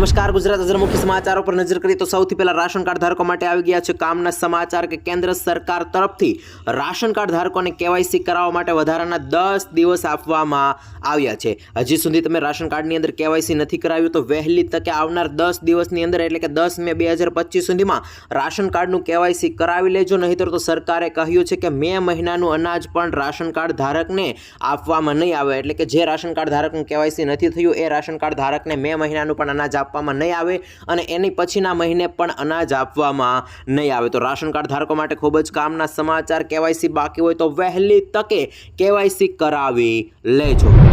નમસ્કાર, ગુજરાત હજાર મુખ્ય સમાચારો પર નજર કરીએ તો સૌથી પહેલા રાશન કાર્ડ ધારકો માટે આવી ગયા છે કામના સમાચાર કે કેન્દ્ર સરકાર તરફથી રાશન કાર્ડ ધારકોને કેવાયસી કરાવવા માટે વધારાના દસ દિવસ આપવામાં આવ્યા છે. હજી સુધી તમે રાશન કાર્ડની અંદર કેવાયસી નથી કરાવ્યું તો વહેલી તકે આવનાર દસ દિવસની અંદર એટલે કે દસ મે બે હજાર પચીસ સુધીમાં રાશન કાર્ડનું કેવાયસી કરાવી લેજો. નહીંતર તો સરકારે કહ્યું છે કે મે મહિનાનું અનાજ પણ રાશન કાર્ડ ધારકને આપવામાં નહીં આવે. એટલે કે જે રાશન કાર્ડ ધારકનું કેવાયસી નથી થયું, એ રાશન કાર્ડ ધારકને મે મહિનાનું પણ અનાજ આપવામાં નહીં આવે અને એની પછીના મહિને પણ અનાજ આપવામાં નહીં આવે. તો રાશન કાર્ડ ધારકો માટે ખૂબ જ કામના સમાચાર. કેવાયસી બાકી હોય તો વહેલી તકે કેવાયસી કરાવી લેજો.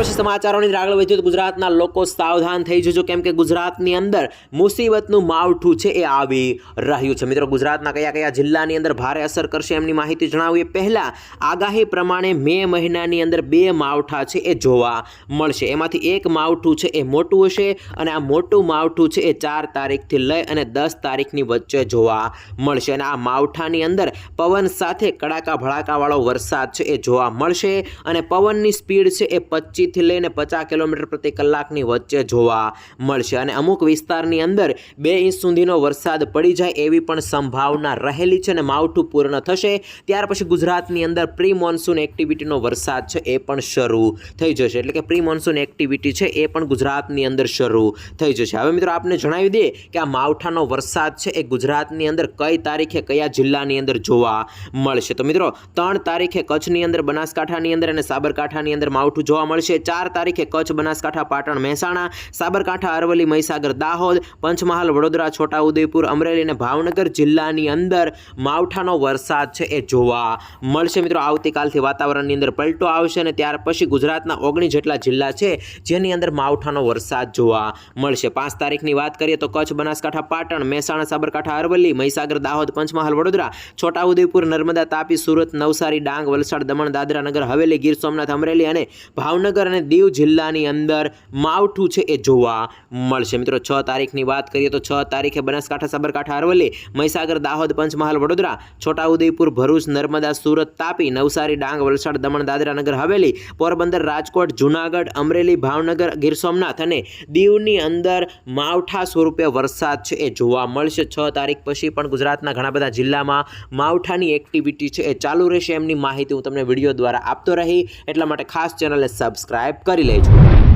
પછી સમાચારોની આગળ વધીએ તો ગુજરાતના લોકો સાવધાન થઈ જજો, કેમ કે ગુજરાતની અંદર મુસીબતનું માવઠું છે, એ આવી રહ્યું છે. મિત્રો, ગુજરાતના કયા કયા જિલ્લાની અંદર ભારે અસર કરશે એમની માહિતી જણાવીએ. પહેલા, આગાહી પ્રમાણે મે મહિનાની અંદર બે માવઠા છે, એ જોવા મળશે. એમાંથી એક માવઠું છે, એ મોટું હશે અને આ મોટું માવઠું છે, એ ચાર તારીખથી લઈ અને દસ તારીખની વચ્ચે જોવા મળશે. અને આ માવઠાની અંદર પવન સાથે કડાકા ભડાકાવાળો વરસાદ છે, એ જોવા મળશે અને પવનની સ્પીડ છે, એ પચીસથી લઈને પચાસ કિલોમીટર પ્રતિ કલાકની વચ્ચે જોવા મળશે. અને અમુક વિસ્તારની અંદર બે ઇંચ સુધીનો વરસાદ પડી જાય એવી પણ સંભાવના રહેલી છે અને માવઠું પૂર્ણ થશે. ત્યાર પછી ગુજરાતની અંદર પ્રી મોન્સૂન એક્ટિવિટીનો વરસાદ છે એ પણ શરૂ થઈ જશે. એટલે કે પ્રી મોન્સૂન એક્ટિવિટી છે એ પણ ગુજરાતની અંદર શરૂ થઈ જશે. હવે મિત્રો આપને જણાવી દઈએ કે આ માવઠાનો વરસાદ છે એ ગુજરાતની અંદર કઈ તારીખે કયા જિલ્લાની અંદર જોવા મળશે. તો મિત્રો, ત્રણ તારીખે કચ્છની અંદર, બનાસકાંઠાની અંદર અને સાબરકાંઠાની અંદર માવઠું જોવા મળશે. ચાર તારીખે કચ્છ, બનાસકાંઠા, પાટણ, મહેસાણા, સાબરકાંઠા, અરવલ્લી, મહીસાગર, દાહોદ, પંચમહાલ, વડોદરા, છોટાઉદેપુર, અમરેલી અને ભાવનગર જિલ્લાની અંદર માવઠાનો વરસાદ છે એ જોવા મળશે. મિત્રો, આવતીકાલથી વાતાવરણની અંદર પલટો આવશે અને ત્યાર પછી ગુજરાતના ઓગણીસ જેટલા જિલ્લા છે જેની અંદર માવઠાનો વરસાદ જોવા મળશે. પાંચ તારીખની વાત કરીએ તો કચ્છ, બનાસકાંઠા, પાટણ, મહેસાણા, સાબરકાંઠા, અરવલ્લી, મહીસાગર, દાહોદ, પંચમહાલ, વડોદરા, છોટાઉદેપુર, નર્મદા, તાપી, સુરત, નવસારી, ડાંગ, વલસાડ, દમણ, દાદરા નગર, હવેલી, ગીર સોમનાથ, અમરેલી અને ભાવનગર અને દીવ જિલ્લાની અંદર માવઠું છે એ જોવા મળશે. મિત્રો, છ તારીખની વાત કરીએ તો છ તારીખે બનાસકાંઠા, સાબરકાંઠા, અરવલ્લી, મહીસાગર, દાહોદ, પંચમહાલ, વડોદરા, છોટાઉદેપુર, ભરૂચ, નર્મદા, સુરત, તાપી, નવસારી, ડાંગ, વલસાડ, દમણ, દાદરા નગર, હવેલી, પોરબંદર, રાજકોટ, જુનાગઢ, અમરેલી, ભાવનગર, ગીર સોમનાથ અને દીવની અંદર માવઠા સ્વરૂપે વરસાદ છે એ જોવા મળશે. છ તારીખ પછી પણ ગુજરાતના ઘણા બધા જિલ્લામાં માવઠાની એક્ટિવિટી છે એ ચાલુ રહેશે. એમની માહિતી હું તમને વીડિયો દ્વારા આપતો રહી. એટલા માટે ખાસ ચેનલને સબસ્ક્રાઇબ કરી લેજો.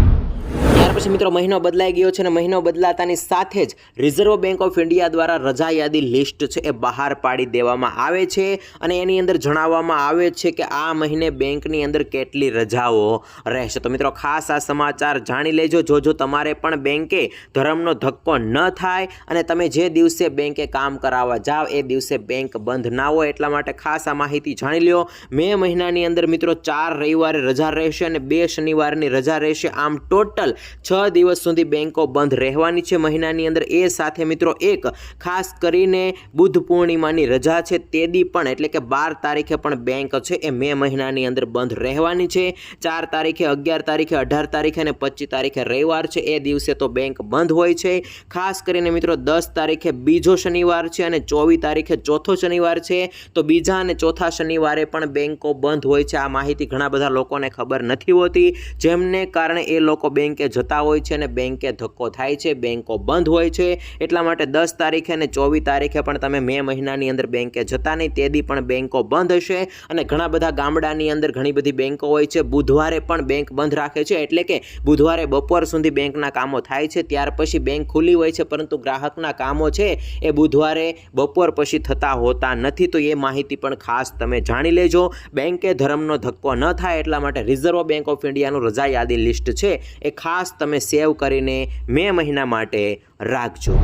પછી મિત્રો મહિનો બદલાઈ ગયો છે અને મહિનો બદલાતાની સાથે જ રિઝર્વ બેંક ઓફ ઇન્ડિયા દ્વારા રજા યાદી લિસ્ટ છે એ બહાર પાડી દેવામાં આવે છે અને એની અંદર જણાવવામાં આવે છે કે આ મહિને બેંકની અંદર કેટલી રજાઓ રહેશે. તો મિત્રો ખાસ આ સમાચાર જાણી લેજો. જો જો તમારે પણ બેંકે ધર્મનો ધક્કો ન થાય અને તમે જે દિવસે બેંકે કામ કરાવવા જાઓ એ દિવસે બેંક બંધ ના હોય એટલા માટે ખાસ આ માહિતી જાણી લ્યો. મે મહિનાની અંદર મિત્રો ચાર રવિવારે રજા રહેશે અને બે શનિવારની રજા રહેશે. આમ ટોટલ છ દિવસ સુધી બેંકો બંધ રહેવાની છે. મહિનાની અંદર એ સાથે મિત્રો એક ખાસ કરીને બુદ્ધ પૂર્ણિમાની રજા છે. તે દી પણ એટલે કે બાર તારીખે પણ બેંક છે એ મે મહિનાની અંદર બંધ રહેવાની છે. ચાર તારીખે, અગિયાર તારીખે, અઢાર તારીખે અને પચીસ તારીખે રવિવાર છે. એ દિવસે તો બેંક બંધ હોય છે. ખાસ કરીને મિત્રો દસ તારીખે બીજો શનિવાર છે અને ચોવીસ તારીખે ચોથો શનિવાર છે. તો બીજા અને ચોથા શનિવારે પણ બેંકો બંધ હોય છે. આ માહિતી ઘણા બધા લોકોને ખબર નથી હોતી. જેમને કારણે એ લોકો બેંકે જતા હોય છે અને બેંકે ધક્કો થાય છે, બેંકો બંધ હોય છે. એટલા માટે દસ તારીખે અને ચોવીસ તારીખે પણ તમે મે મહિનાની અંદર બેંકે જતા નહીં, તે દી પણ બેંકો બંધ હશે. અને ઘણા બધા ગામડાની અંદર ઘણી બધી બેંકો હોય છે, બુધવારે પણ બેંક બંધ રાખે છે. એટલે કે બુધવારે બપોર સુધી બેંકના કામો થાય છે, ત્યાર પછી બેંક ખુલ્લી હોય છે, પરંતુ ગ્રાહકના કામો છે એ બુધવારે બપોર પછી થતા હોતા નથી. તો એ માહિતી પણ ખાસ તમે જાણી લેજો. બેંકે ધર્મનો ધક્કો ન થાય, એટલા માટે રિઝર્વ બેંક ઓફ ઇન્ડિયાનું રજા યાદી લિસ્ટ છે. એ ખાસ તમે સેવ કરીને મે મહિના માટે રાખજો.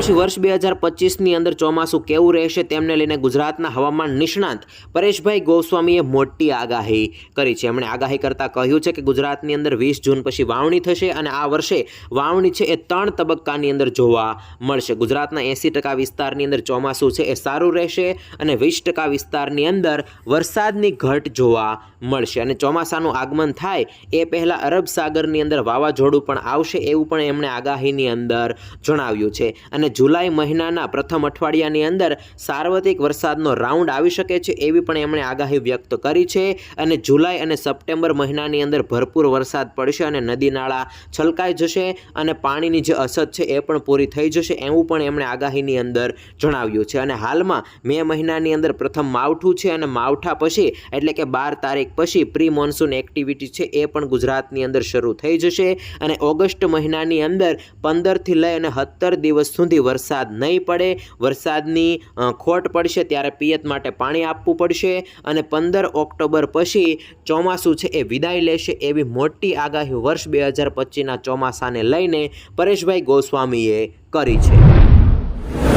પછી વર્ષ બે હજાર પચીસની અંદર ચોમાસું કેવું રહેશે તેમને લઈને ગુજરાતના હવામાન નિષ્ણાંત પરેશભાઈ ગોસ્વામીએ મોટી આગાહી કરી છે. એમણે આગાહી કરતાં કહ્યું છે કે ગુજરાતની અંદર વીસ જૂન પછી વાવણી થશે અને આ વર્ષે વાવણી છે એ ત્રણ તબક્કાની અંદર જોવા મળશે. ગુજરાતના એંસી ટકા વિસ્તારની અંદર ચોમાસું છે એ સારું રહેશે અને વીસ ટકા વિસ્તારની અંદર વરસાદની ઘટ જોવા મળશે. અને ચોમાસાનું આગમન થાય એ પહેલાં અરબ સાગરની અંદર વાવાઝોડું પણ આવશે એવું પણ એમણે આગાહીની અંદર જણાવ્યું છે. અને જુલાઈ મહિનાના પ્રથમ અઠવાડિયાની અંદર સાર્વત્રિક વરસાદનો રાઉન્ડ આવી શકે છે એવી પણ એમણે આગાહી વ્યક્ત કરી છે. અને જુલાઈ અને સપ્ટેમ્બર મહિનાની અંદર ભરપૂર વરસાદ પડશે અને નદી નાળા છલકાઈ જશે અને પાણીની જે અછત છે એ પણ પૂરી થઈ જશે એવું પણ એમણે આગાહીની અંદર જણાવ્યું છે. અને હાલમાં મે મહિનાની અંદર પ્રથમ માવઠું છે અને માવઠા પછી એટલે કે બાર તારીખ પછી પ્રી મોન્સૂન એક્ટિવિટી છે એ પણ ગુજરાતની અંદર શરૂ થઈ જશે. અને ઓગસ્ટ મહિનાની અંદર પંદરથી લઈ અને સત્તર દિવસ સુધી વરસાદ નહીં પડે, વરસાદની ખોટ પડશે ત્યારે પિયત માટે પાણી આપવું પડશે અને પંદર ઓક્ટોબર પછી ચોમાસું છે એ વિદાય લેશે એવી મોટી આગાહી વર્ષ બે હજાર પચીસના ચોમાસાને લઈને પરેશભાઈ ગોસ્વામીએ કરી છે.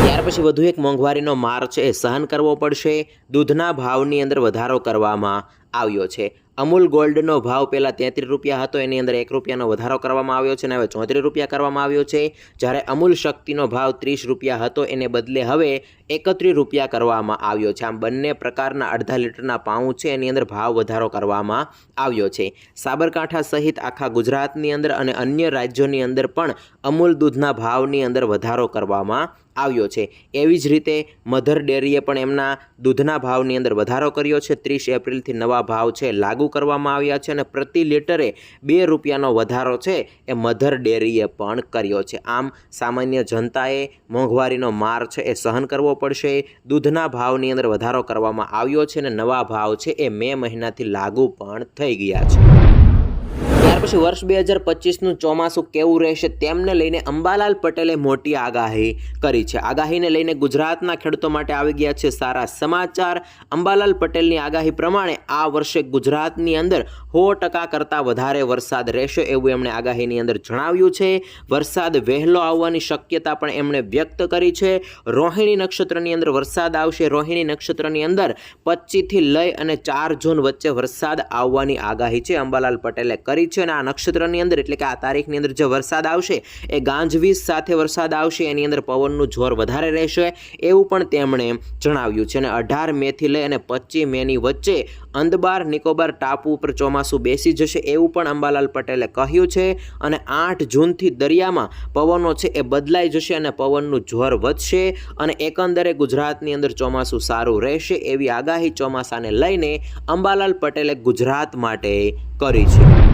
ત્યાર પછી વધુ એક મોંઘવારીનો માર છે એ સહન કરવો પડશે. દૂધના ભાવની અંદર વધારો કરવામાં આવ્યો છે. અમૂલ ગોલ્ડનો ભાવ પહેલાં તેત્રીસ રૂપિયા હતો, એની અંદર એક રૂપિયાનો વધારો કરવામાં આવ્યો છે અને હવે ચોત્રીસ રૂપિયા કરવામાં આવ્યો છે. જ્યારે અમૂલ શક્તિનો ભાવ ત્રીસ રૂપિયા હતો, એને બદલે હવે એકત્રીસ રૂપિયા કરવામાં આવ્યો છે. આમ બંને પ્રકારના અડધા લીટરના પાઉં છે, એની અંદર ભાવ વધારો કરવામાં આવ્યો છે. સાબરકાંઠા સહિત આખા ગુજરાતની અંદર અને અન્ય રાજ્યોની અંદર પણ અમૂલ દૂધના ભાવની અંદર વધારો કરવામાં આવ્યો છે. એવી જ રીતે મધર ડેરીએ પણ એમના દૂધના ભાવની અંદર વધારો કર્યો છે. ત્રીસ એપ્રિલથી નવા ભાવ છે લાગુ કરવામાં આવ્યા છે અને પ્રતિ લીટરે બે રૂપિયાનો વધારો છે એ મધર ડેરીએ પણ કર્યો છે. આમ સામાન્ય જનતાએ મોંઘવારીનો માર છે એ સહન કરવો પડશે. દૂધના ભાવની અંદર વધારો કરવામાં આવ્યો છે અને નવા ભાવ છે એ મે મહિનાથી લાગુ પણ થઈ ગયા છે. પછી વર્ષ બે હજાર પચીસનું ચોમાસું કેવું રહેશે તેમને લઈને અંબાલાલ પટેલે મોટી આગાહી કરી છે. આગાહીને લઈને ગુજરાતના ખેડૂતો માટે આવી ગયા છે સારા સમાચાર. અંબાલાલ પટેલની આગાહી પ્રમાણે આ વર્ષે ગુજરાતની અંદર સો ટકા કરતાં વધારે વરસાદ રહેશે એવું એમણે આગાહીની અંદર જણાવ્યું છે. વરસાદ વહેલો આવવાની શક્યતા પણ એમણે વ્યક્ત કરી છે. રોહિણી નક્ષત્રની અંદર વરસાદ આવશે. રોહિણી નક્ષત્રની અંદર પચીસથી લઈ અને ચાર જૂન વચ્ચે વરસાદ આવવાની આગાહી છે અંબાલાલ પટેલે કરી છે. અને આ નક્ષત્રની અંદર એટલે કે આ તારીખની અંદર જે વરસાદ આવશે એ ગાંજવીજ સાથે વરસાદ આવશે. એની અંદર પવનનું જોર વધારે રહેશે એવું પણ તેમણે જણાવ્યું છે. અને અઢાર મેથી લઈ અને પચીસ મેની વચ્ચે અંદબાર નિકોબાર ટાપુ ઉપર ચોમાસું બેસી જશે એવું પણ અંબાલાલ પટેલે કહ્યું છે અને આઠ જૂનથી દરિયામાં પવનો છે એ બદલાઈ જશે અને પવનનું જોર વધશે અને એકંદરે ગુજરાતની અંદર ચોમાસું સારું રહેશે એવી આગાહી ચોમાસાને લઈને અંબાલાલ પટેલે ગુજરાત માટે કરી છે.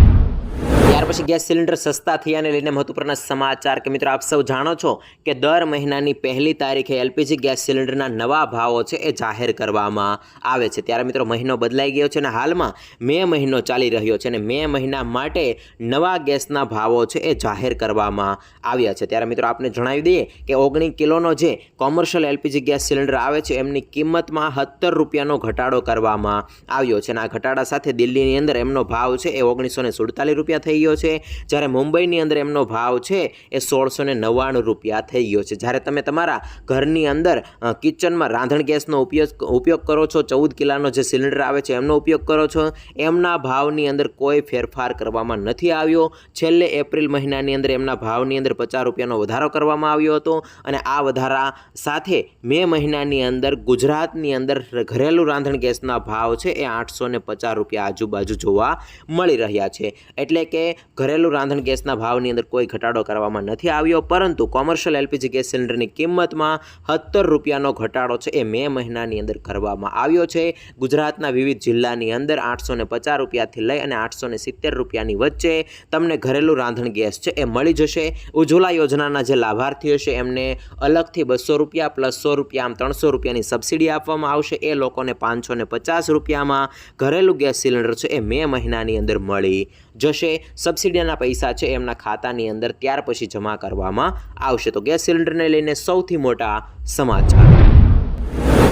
ત્યાર પછી ગેસ સિલિન્ડર સસ્તા થયાને લઈને મહત્વપૂર્ણ સમાચાર કે મિત્રો આપ સૌ જાણો છો કે દર મહિનાની પહેલી તારીખે એલપીજી ગેસ સિલિન્ડરના નવા ભાવો છે એ જાહેર કરવામાં આવે છે. ત્યારે મિત્રો મહિનો બદલાઈ ગયો છે અને હાલમાં મે મહિનો ચાલી રહ્યો છે અને મે મહિના માટે નવા ગેસના ભાવો છે એ જાહેર કરવામાં આવ્યા છે. ત્યારે મિત્રો આપને જણાવી દઈએ કે ઓગણીસ કિલોનો જે કોમર્શિયલ એલપીજી ગેસ સિલિન્ડર આવે છે એમની કિંમતમાં સત્તર રૂપિયાનો ઘટાડો કરવામાં આવ્યો છે અને આ ઘટાડા સાથે દિલ્હીની અંદર એમનો ભાવ છે એ ઓગણીસો સુડતાલીસ રૂપિયા થઈ ગયો છે. જ્યારે મુંબઈની અંદર એમનો ભાવ છે એ સોળસો ને નવ્વાણું રૂપિયા થઈ ગયો છે. જ્યારે તમે તમારા ઘરની અંદર કિચનમાં રાંધણ ગેસનો ઉપયોગ ઉપયોગ કરો છો, ચૌદ કિલાનો જે સિલિન્ડર આવે છે એમનો ઉપયોગ કરો છો, એમના ભાવની અંદર કોઈ ફેરફાર કરવામાં નથી આવ્યો. છેલ્લે એપ્રિલ મહિનાની અંદર એમના ભાવની અંદર પચાસ રૂપિયાનો વધારો કરવામાં આવ્યો હતો અને આ વધારા સાથે મે મહિનાની અંદર ગુજરાતની અંદર ઘરેલું રાંધણ ગેસના ભાવ છે એ આઠસો પચાસ રૂપિયા આજુબાજુ જોવા મળી રહ્યા છે. એટલે કે ઘરેલું રાંધણ ગેસના ભાવની અંદર કોઈ ઘટાડો કરવામાં નથી આવ્યો, પરંતુ કોમર્શિયલ એલપીજી ગેસ સિલિન્ડરની કિંમતમાં સત્તર રૂપિયાનો ઘટાડો છે એ મે મહિનાની અંદર કરવામાં આવ્યો છે. ગુજરાતના વિવિધ જિલ્લાની અંદર આઠસો ને પચાસ રૂપિયાથી લઈ અને આઠસો ને સિત્તેર રૂપિયાની વચ્ચે તમને ઘરેલું રાંધણ ગેસ છે એ મળી જશે. ઉજ્જવલા યોજનાના જે લાભાર્થીઓ છે એમને અલગથી બસો રૂપિયા પ્લસ સો રૂપિયા આમ ત્રણસો રૂપિયાની સબસિડી આપવામાં આવશે. એ લોકોને પાંચસો ને પચાસ રૂપિયામાં ઘરેલું ગેસ સિલિન્ડર છે એ મે મહિનાની અંદર મળી જશે. સબસિડીના પૈસા છે એમના ખાતાની અંદર, ત્યાર પછી જમા કરવામાં આવશે. તો ગેસ સિલિન્ડરને લઈને સૌથી મોટા સમાચાર.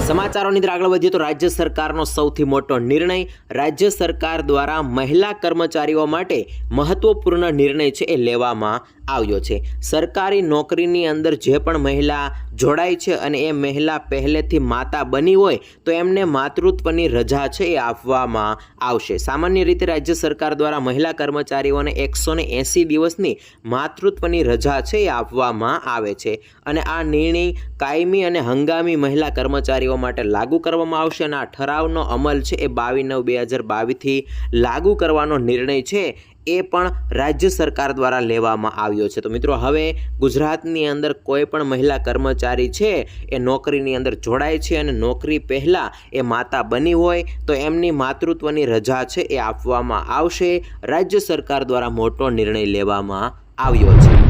સમાચારોની અંદર આગળ વધીએ તો રાજ્ય સરકારનો સૌથી મોટો નિર્ણય. રાજ્ય સરકાર દ્વારા મહિલા કર્મચારીઓ માટે મહત્વપૂર્ણ નિર્ણય છે એ લેવામાં આવ્યો છે. સરકારી નોકરીની અંદર જે પણ મહિલા જોડાય છે અને એ મહિલા પહેલેથી માતા બની હોય, તો એમને માતૃત્વની રજા છે એ આપવામાં આવશે. સામાન્ય રીતે રાજ્ય સરકાર દ્વારા મહિલા કર્મચારીઓને એકસો ને એંસી દિવસની માતૃત્વની રજા છે એ આપવામાં આવે છે અને આ નિર્ણય કાયમી અને હંગામી મહિલા કર્મચારીઓ માટે લાગુ કરવામાં આવશે અને આ ઠરાવનો અમલ છે એ બાવીસ નવ બે હજાર બાવીસથી લાગુ કરવાનો નિર્ણય છે એ પણ રાજ્ય સરકાર દ્વારા લેવામાં આવ્યો છે. તો મિત્રો, હવે ગુજરાતની અંદર કોઈ પણ મહિલા કર્મચારી છે, એ નોકરીની અંદર જોડાય છે અને નોકરી પહેલાં એ માતા બની હોય, તો એમની માતૃત્વની રજા છે એ આપવામાં આવશે. રાજ્ય સરકાર દ્વારા મોટો નિર્ણય લેવામાં આવ્યો છે.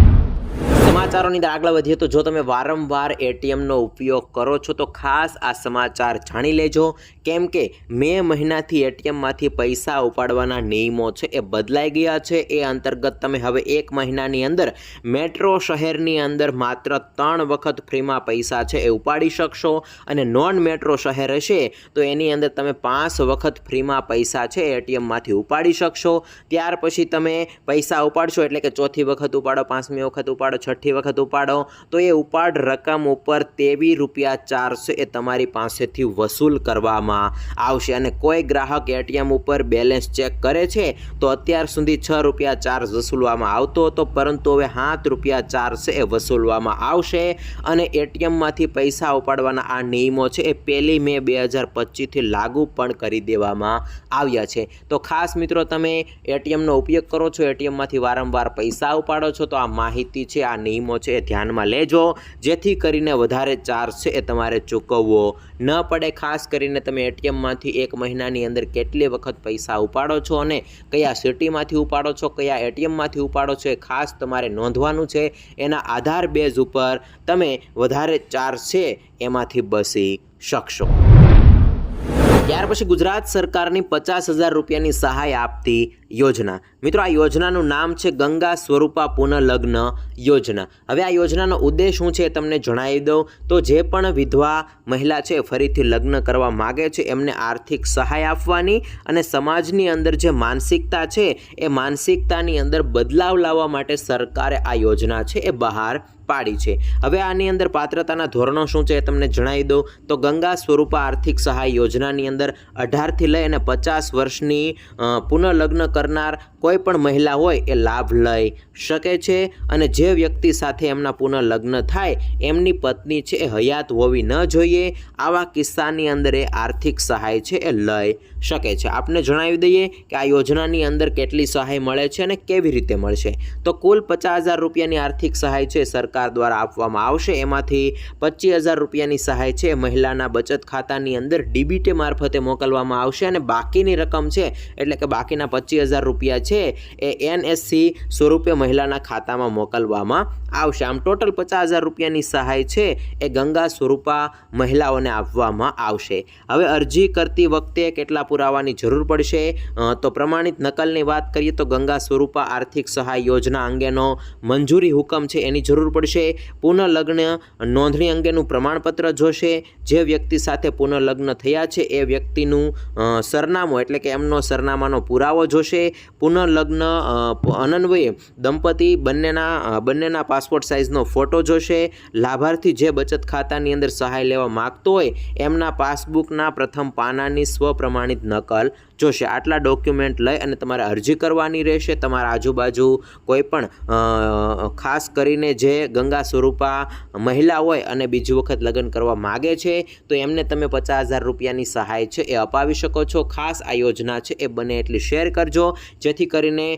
સમાચારોની અંદર આગળ વધીએ તો જો તમે વારંવાર એટીએમનો ઉપયોગ કરો છો, તો ખાસ આ સમાચાર જાણી લેજો. કેમ કે મે મહિનાથી એટીએમમાંથી પૈસા ઉપાડવાના નિયમો છે, એ બદલાઈ ગયા છે. એ અંતર્ગત તમે હવે એક મહિનાની અંદર મેટ્રો શહેરની અંદર માત્ર ત્રણ વખત ફ્રીમાં પૈસા છે, એ ઉપાડી શકશો. અને નોન મેટ્રો શહેર હશે, તો એની અંદર તમે પાંચ વખત ફ્રીમાં પૈસા છે એટીએમમાંથી ઉપાડી શકશો. ત્યાર પછી તમે પૈસા ઉપાડશો, એટલે કે ચોથી વખત ઉપાડો, પાંચમી વખત ઉપાડો, છઠ્ઠી વખત ઉપાડો, તો એ ઉપાડ રકમ ઉપર તેવી રૂપિયા ચારસો એ તમારી પાસેથી વસૂલ કરવામાં આવશે. અને કોઈ ગ્રાહક એટીએમ ઉપર બેલેન્સ ચેક કરે છે, તો અત્યાર સુધી છ રૂપિયા ચાર્જ વસૂલવામાં આવતો હતો, પરંતુ હવે સાત રૂપિયા ચારસો એ વસૂલવામાં આવશે. અને એટીએમમાંથી પૈસા ઉપાડવાના આ નિયમો છે, એ પહેલી મે બે હજાર પચીસથી લાગુ પણ કરી દેવામાં આવ્યા છે. તો ખાસ મિત્રો, તમે એટીએમનો ઉપયોગ કરો છો, એટીએમમાંથી વારંવાર પૈસા ઉપાડો છો, તો આ માહિતી છે, આ નિયમો છે એ ધ્યાનમાં લેજો. જેથી કરીને વધારે ચાર્જ છે એ તમારે ચૂકવવો ન પડે. ખાસ કરીને તમે એટીએમમાંથી એક મહિનાની અંદર કેટલી વખત પૈસા ઉપાડો છો અને કયા સિટીમાંથી ઉપાડો છો, કયા એટીએમમાંથી ઉપાડો છો એ ખાસ તમારે નોંધવાનું છે. એના આધાર બેઝ ઉપર તમે વધારે ચાર્જ છે એમાંથી બસી શકશો. ત્યાર પછી ગુજરાત સરકારની પચાસ હજાર રૂપિયાની સહાય આપતી યોજના. મિત્રો, આ યોજનાનું નામ છે ગંગા સ્વરૂપા પુનઃલગ્ન યોજના. હવે આ યોજનાનો ઉદ્દેશ શું છે એ તમને જણાવી દઉં. તો જે પણ વિધવા મહિલા છે ફરીથી લગ્ન કરવા માગે છે, એમને આર્થિક સહાય આપવાની અને સમાજની અંદર જે માનસિકતા છે એ માનસિકતાની અંદર બદલાવ લાવવા માટે સરકારે આ યોજના છે એ બહાર પાડી છે. હવે આની અંદર પાત્રતાના ધોરણો શું છે એ તમને જણાવી દઉં. તો ગંગા સ્વરૂપા આર્થિક સહાય યોજનાની અંદર અઢારથી લઈ અને પચાસ વર્ષની પુનઃલગ્ન કરનાર કોઈ પણ મહિલા હોય એ લાભ લઈ શકે છે અને જે વ્યક્તિ સાથે એમના પુનઃલગ્ન થાય, એમની પત્ની છે એ હયાત હોવી ન જોઈએ. આવા કિસ્સાની અંદર એ આર્થિક સહાય છે એ લઈ શકે છે. આપને જણાવી દઈએ કે આ યોજનાની અંદર કેટલી સહાય મળે છે અને કેવી રીતે મળશે? તો કુલ પચાસ હજાર રૂપિયાની આર્થિક સહાય છે સરકાર દ્વારા આપવામાં આવશે. એમાંથી પચીસ હજાર રૂપિયાની સહાય છે મહિલાના બચત ખાતાની અંદર ડીબીટી મારફતે મોકલવામાં આવશે અને બાકીની રકમ છે, એટલે કે બાકીના પચીસ હજાર રૂપિયા છે. એ એનએસસી સ્વરૂપે મહિલાના ખાતામાં મોકલવામાં આવશે. આમ ટોટલ પચાસ હજાર રૂપિયાની સહાય છે એ ગંગા સ્વરૂપા મહિલાઓને આપવામાં આવશે. હવે અરજી કરતી વખતે કેટલા પુરાવાની જરૂર પડશે? તો પ્રમાણિત નકલની વાત કરીએ તો ગંગા સ્વરૂપા આર્થિક સહાય યોજના અંગેનો મંજૂરી હુકમ છે એની જરૂર પડશે. પુનઃલગ્ન નોંધણી અંગેનું પ્રમાણપત્ર જોશે. જે વ્યક્તિ સાથે પુનઃલગ્ન થયા છે એ વ્યક્તિનું સરનામું એટલે કે એમનો સરનામાનો પુરાવો જોશે. પુનઃલગ્ન અનન્વયે દંપતી બંનેના બંનેના પાસપોર્ટ સાઇઝનો ફોટો જોશે. લાભાર્થી જે બચત ખાતાની અંદર સહાય લેવા માગતો હોય, એમના પાસબુકના પ્રથમ પાનાની સ્વપ્રમાણિત નકલ જોશે. આટલા ડોક્યુમેન્ટ લઈ અને તમારે અરજી કરવાની રહેશે. તમારા આજુબાજુ કોઈ પણ ખાસ કરીને જે ગંગા સ્વરૂપા મહિલા હોય અને બીજી વખત લગ્ન કરવા માગે છે, તો એમને તમે પચાસ હજાર રૂપિયાની સહાય છે એ અપાવી શકો છો. ખાસ આ યોજના છે એ બને એટલી શેર કરજો. જેથી કરીને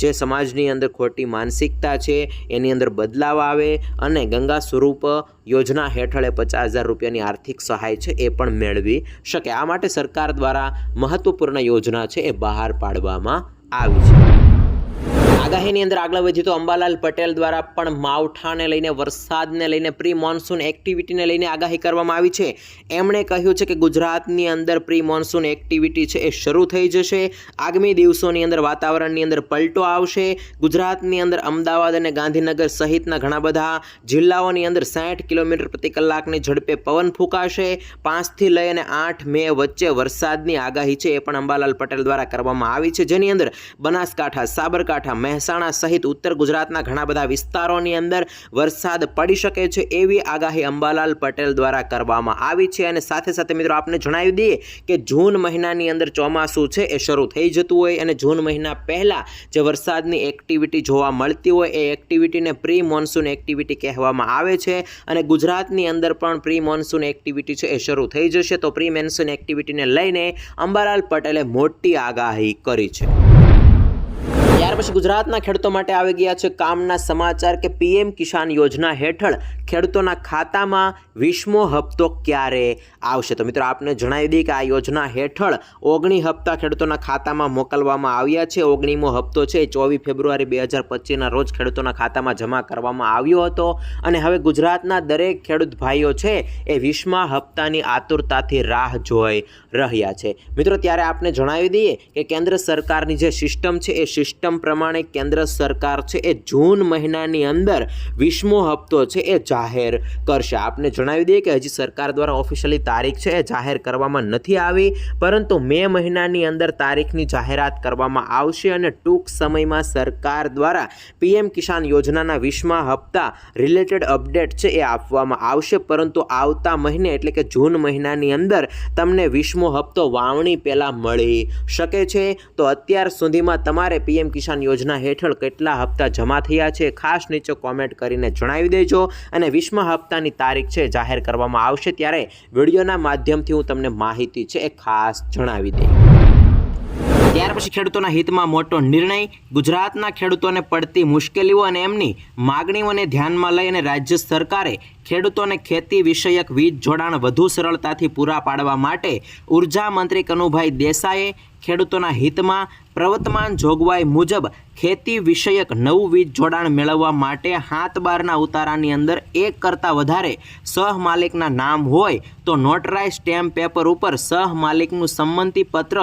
જે સમાજની અંદર ખોટી માનસિકતા છે, એની અંદર બદલાવ આવે અને ગંગા સ્વરૂપ યોજના હેઠળે પચાસ હજાર રૂપિયાની આર્થિક સહાય છે, એ પણ મેળવી શકે. આ માટે સરકાર દ્વારા મહત્વપૂર્ણ યોજના છે, એ બહાર પાડવામાં આવી છે. આગાહીની અંદર આગળ વધીએ તો અંબાલાલ પટેલ દ્વારા પણ માવઠાને લઈને, વરસાદને લઈને પ્રી મોન્સૂન એક્ટિવિટીને લઈને આગાહી કરવામાં આવી છે. એમણે કહ્યું છે કે ગુજરાતની અંદર પ્રી મોન્સૂન એક્ટિવિટી છે એ શરૂ થઈ જશે. આગામી દિવસોની અંદર વાતાવરણની અંદર પલટો આવશે. ગુજરાતની અંદર અમદાવાદ અને ગાંધીનગર સહિતના ઘણા બધા જિલ્લાઓની અંદર સાઠ કિલોમીટર પ્રતિ કલાકની ઝડપે પવન ફૂંકાશે. પાંચથી લઈ અને આઠ મે વચ્ચે વરસાદની આગાહી છે એ પણ અંબાલાલ પટેલ દ્વારા કરવામાં આવી છે. જેની અંદર બનાસકાંઠા, સાબરકાંઠા મહેસાણા સહિત ઉત્તર ગુજરાતના ઘણા બધા વિસ્તારોની અંદર વરસાદ પડી શકે છે એવી આગાહી અંબાલાલ પટેલ દ્વારા કરવામાં આવી છે. અને સાથે સાથે મિત્રો આપને જણાવી દઈએ કે જૂન મહિનાની અંદર ચોમાસું છે એ શરૂ થઈ જતું હોય અને જૂન મહિના પહેલાં જે વરસાદની એક્ટિવિટી જોવા મળતી હોય એ એક્ટિવિટીને પ્રી મોન્સૂન એક્ટિવિટી કહેવામાં આવે છે. અને ગુજરાતની અંદર પણ પ્રી મોન્સૂન એક્ટિવિટી છે એ શરૂ થઈ જશે. તો પ્રી મોન્સૂન એક્ટિવિટીને લઈને અંબાલાલ પટેલે મોટી આગાહી કરી છે. પછી ગુજરાતના ખેડૂતો માટે આવી ગયા છે કામના સમાચાર કે પીએમ કિસાન યોજના હેઠળ ખેડૂતોના ખાતામાં વીસમો હપ્તો ક્યારે આવશે? તો મિત્રો, આપને જણાવી દઈએ કે આ યોજના હેઠળ ઓગણી હપ્તા ખેડૂતોના ખાતામાં મોકલવામાં આવ્યા છે. ઓગણીમો હપ્તો છે ચોવીસ ફેબ્રુઆરી બે હજાર પચીસના રોજ ખેડૂતોના ખાતામાં જમા કરવામાં આવ્યો હતો અને હવે ગુજરાતના દરેક ખેડૂત ભાઈઓ છે એ વીસમા હપ્તાની આતુરતાથી રાહ જોઈ રહ્યા છે. મિત્રો, ત્યારે આપને જણાવી દઈએ કે કેન્દ્ર સરકારની જે સિસ્ટમ છે એ સિસ્ટમ પ્રમાણે કેન્દ્ર સરકાર છે એ જૂન મહિનાની અંદર વીસમો હપ્તો છે એ જાહેર કરશે. આપને જણાવી દઈએ કે હજી સરકાર દ્વારા ઓફિશિયલી તારીખ છે એ જાહેર કરવામાં નથી આવી, પરંતુ મે મહિનાની અંદર તારીખની જાહેરાત કરવામાં આવશે અને ટૂંક સમયમાં સરકાર દ્વારા પીએમ કિસાન યોજનાના વીસમા હપ્તા રિલેટેડ અપડેટ છે એ આપવામાં આવશે. પરંતુ આવતા મહિને એટલે કે જૂન મહિનાની અંદર તમને વીસમો હપ્તો વાવણી પહેલાં મળી શકે છે. તો અત્યાર સુધીમાં તમારે પીએમ કિસાન યોજના હેઠળ કેટલા હપ્તા જમા થયા છે, ખાસ નીચે કોમેન્ટ કરીને જણાવી દેજો. અને વીસમા હપ્તાની તારીખ છે, જાહેર કરવામાં આવશે ત્યારે વિડીયોના માધ્યમથી હું તમને માહિતી છે, એ ખાસ જણાવી દઈ. ત્યાર પછી ખેડૂતોના હિતમાં મોટો નિર્ણય, ગુજરાતના ખેડૂતોને પડતી મુશ્કેલીઓ અને એમની માગણીઓને ધ્યાનમાં લઈને રાજ્ય સરકારે ખેડૂતોને ખેતી વિષયક વીજ જોડાણ વધુ સરળતાથી પૂરા પાડવા માટે ઊર્જા મંત્રી કનુભાઈ દેસાઈએ ખેડૂતોના હિતમાં પ્રવર્તમાન જોગવાઈ મુજબ ખેતી વિષયક નવું વીજ જોડાણ મેળવવા માટે હાથ બારના ઉતારાની અંદર એક કરતાં વધારે સહ માલિકના નામ હોય તો નોટરાઇઝ સ્ટેમ્પ પેપર ઉપર સહ માલિકનું સંમતિ પત્ર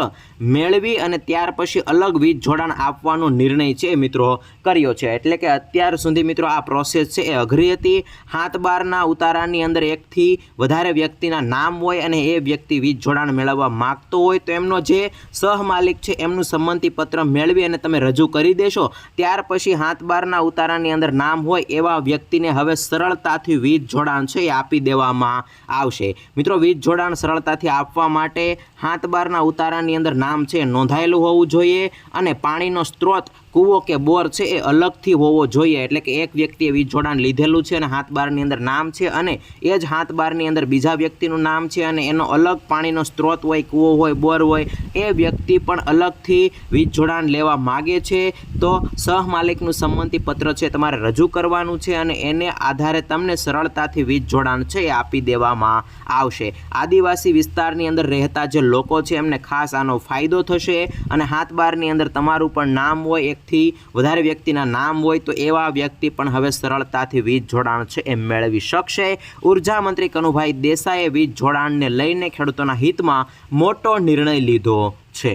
મેળવી અને ત્યાર પછી અલગ વીજ જોડાણ આપવાનો નિર્ણય છે મિત્રો કર્યો છે. એટલે કે અત્યાર સુધી મિત્રો આ પ્રોસેસ છે એ અઘરી હતી. હાથ બારના ઉતારાની અંદર એકથી વધારે વ્યક્તિના નામ હોય અને એ વ્યક્તિ વીજ જોડાણ મેળવવા માગતો હોય તો એમનો જે સહ માલિક છે એમનું સંમતિ પત્ર મેળવી અને તમે રજૂ કરી દેશો, ત્યાર પછી હાથ બારના ઉતારાની અંદર નામ હોય એવા વ્યક્તિને હવે સરળતાથી વીજ જોડાણ છે એ આપી દેવામાં આવશે. મિત્રો, વીજ જોડાણ સરળતાથી આપવા માટે હાથ બારના ઉતારાની અંદર નામ છે નોંધાયેલું હોવું જોઈએ અને પાણીનો સ્ત્રોત કૂવો કે બોર છે એ અલગથી હોવો જોઈએ. એટલે કે એક વ્યક્તિએ વીજ જોડાણ લીધેલું છે અને હાથ બારની અંદર નામ છે અને એ જ હાથ બારની અંદર બીજા વ્યક્તિનું નામ છે અને એનો અલગ પાણીનો સ્ત્રોત હોય, કૂવો હોય, બોર હોય, એ વ્યક્તિ પણ અલગથી વીજ જોડાણ લેવા માગે છે. તો સહમાલિકનું સંમતિ પત્ર છે તમારે રજૂ કરવાનું છે અને એને આધારે તમને સરળતાથી વીજ જોડાણ છે એ આપી દેવામાં આવશે. આદિવાસી વિસ્તારની અંદર રહેતા જે લોકો છે એમને ખાસ આનો ફાયદો થશે અને હાથ બારની અંદર તમારું પણ નામ હોય એકથી વધારે વ્યક્તિના નામ હોય તો એવા વ્યક્તિ પણ હવે સરળતાથી વીજ જોડાણ છે એ મેળવી શકશે. ઊર્જા મંત્રી કનુભાઈ દેસાઈએ વીજ જોડાણને લઈને ખેડૂતોના હિતમાં મોટો નિર્ણય લીધો છે.